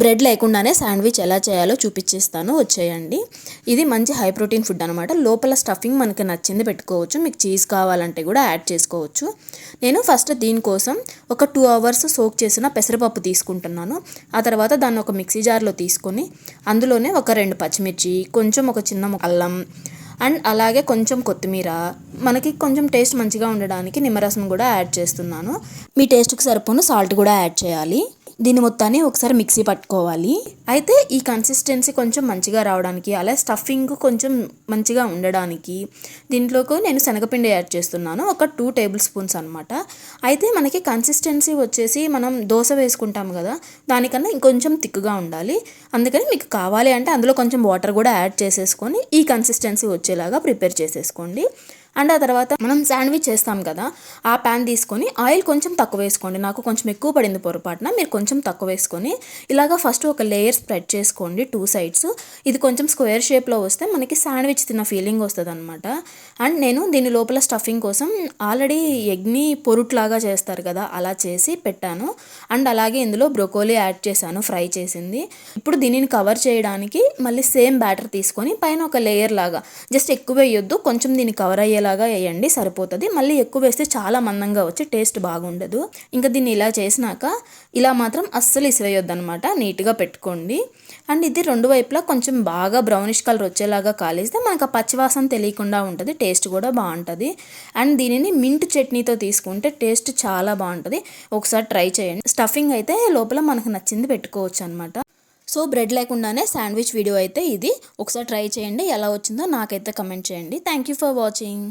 Bread లేకుండానే sandwich ఎలా చేయాలో చూపించేస్తాను వచ్చేయండి. ఇది మంచి హై ప్రోటీన్ ఫుడ్ అనమాట లోపల స్టఫింగ్ మనకి నచ్చింది పెట్టుకోవచ్చు. మీకు చీజ్ కావాలంటే కూడా యాడ్ చేసుకోవచ్చు. నేను ఫస్ట్ దీనికోసం ఒక టూ అవర్స్ సోక్ చేసిన పెసరపప్పు తీసుకుంటున్నాను. ఆ తర్వాత దాన్ని ఒక మిక్సీ జార్లో తీసుకొని అందులోనే ఒక రెండు పచ్చిమిర్చి కొంచెం ఒక చిన్న అల్లం అండ్ అలాగే కొంచెం కొత్తిమీర. మనకి కొంచెం టేస్ట్ మంచిగా ఉండడానికి నిమ్మరసం కూడా యాడ్ చేస్తున్నాను. మీ టేస్ట్కి సరిపోను సాల్ట్ కూడా యాడ్ చేయాలి. దీని మొత్తాన్ని ఒకసారి మిక్సీ పట్టుకోవాలి. అయితే ఈ కన్సిస్టెన్సీ కొంచెం మంచిగా రావడానికి అలాగే స్టఫింగ్ కొంచెం మంచిగా ఉండడానికి దీంట్లోకి నేను శనగపిండి యాడ్ చేస్తున్నాను. ఒక టూ టేబుల్ స్పూన్స్ అనమాట అయితే మనకి కన్సిస్టెన్సీ వచ్చేసి మనం దోశ వేసుకుంటాం కదా దానికన్నా ఇంకొంచెం తిక్కుగా ఉండాలి. అందుకని మీకు కావాలి అంటే అందులో కొంచెం వాటర్ కూడా యాడ్ చేసేసుకొని ఈ కన్సిస్టెన్సీ వచ్చేలాగా ప్రిపేర్ చేసేసుకోండి. అండ్ ఆ తర్వాత మనం శాండ్విచ్ చేస్తాం కదా ఆ ప్యాన్ తీసుకొని ఆయిల్ కొంచెం తక్కువ వేసుకోండి. నాకు కొంచెం ఎక్కువ పడింది పొరపాటున మీరు కొంచెం తక్కువ వేసుకొని ఇలాగ ఫస్ట్ ఒక లేయర్ స్ప్రెడ్ చేసుకోండి టూ సైడ్స్ ఇది కొంచెం స్క్వేర్ షేప్లో వస్తే మనకి శాండ్విచ్ తిన్న ఫీలింగ్ వస్తుంది అనమాట అండ్ నేను దీని లోపల స్టఫింగ్ కోసం ఆల్రెడీ ఎగ్ని పొరుట్లాగా చేస్తారు కదా అలా చేసి పెట్టాను. అండ్ అలాగే ఇందులో బ్రొకోలీ యాడ్ చేశాను ఫ్రై చేసింది. ఇప్పుడు దీనిని కవర్ చేయడానికి మళ్ళీ సేమ్ బ్యాటర్ తీసుకొని పైన ఒక లేయర్ లాగా జస్ట్ ఎక్కువ వేయొద్దు కొంచెం దీన్ని కవర్ అయ్యేలా వచ్చేలాగా వేయండి సరిపోతుంది. మళ్ళీ ఎక్కువ వేస్తే చాలా మందంగా వచ్చి టేస్ట్ బాగుండదు. ఇంకా దీన్ని ఇలా చేసినాక ఇలా మాత్రం అస్సలు ఇసిరేయొద్దు అనమాట నీట్గా పెట్టుకోండి. అండ్ ఇది రెండు వైపులా కొంచెం బాగా బ్రౌనిష్ కలర్ వచ్చేలాగా కాలేస్తే మనకు ఆ పచ్చివాసన తెలియకుండా ఉంటుంది టేస్ట్ కూడా బాగుంటుంది. అండ్ దీనిని మింట్ చట్నీతో తీసుకుంటే టేస్ట్ చాలా బాగుంటుంది. ఒకసారి ట్రై చేయండి. స్టఫింగ్ అయితే లోపల మనకు నచ్చింది పెట్టుకోవచ్చు అనమాట సో బ్రెడ్ లేకుండానే శాండ్విచ్ వీడియో అయితే ఇది. ఒకసారి ట్రై చేయండి ఎలా వచ్చిందో నాకైతే కమెంట్ చేయండి. Thank you for watching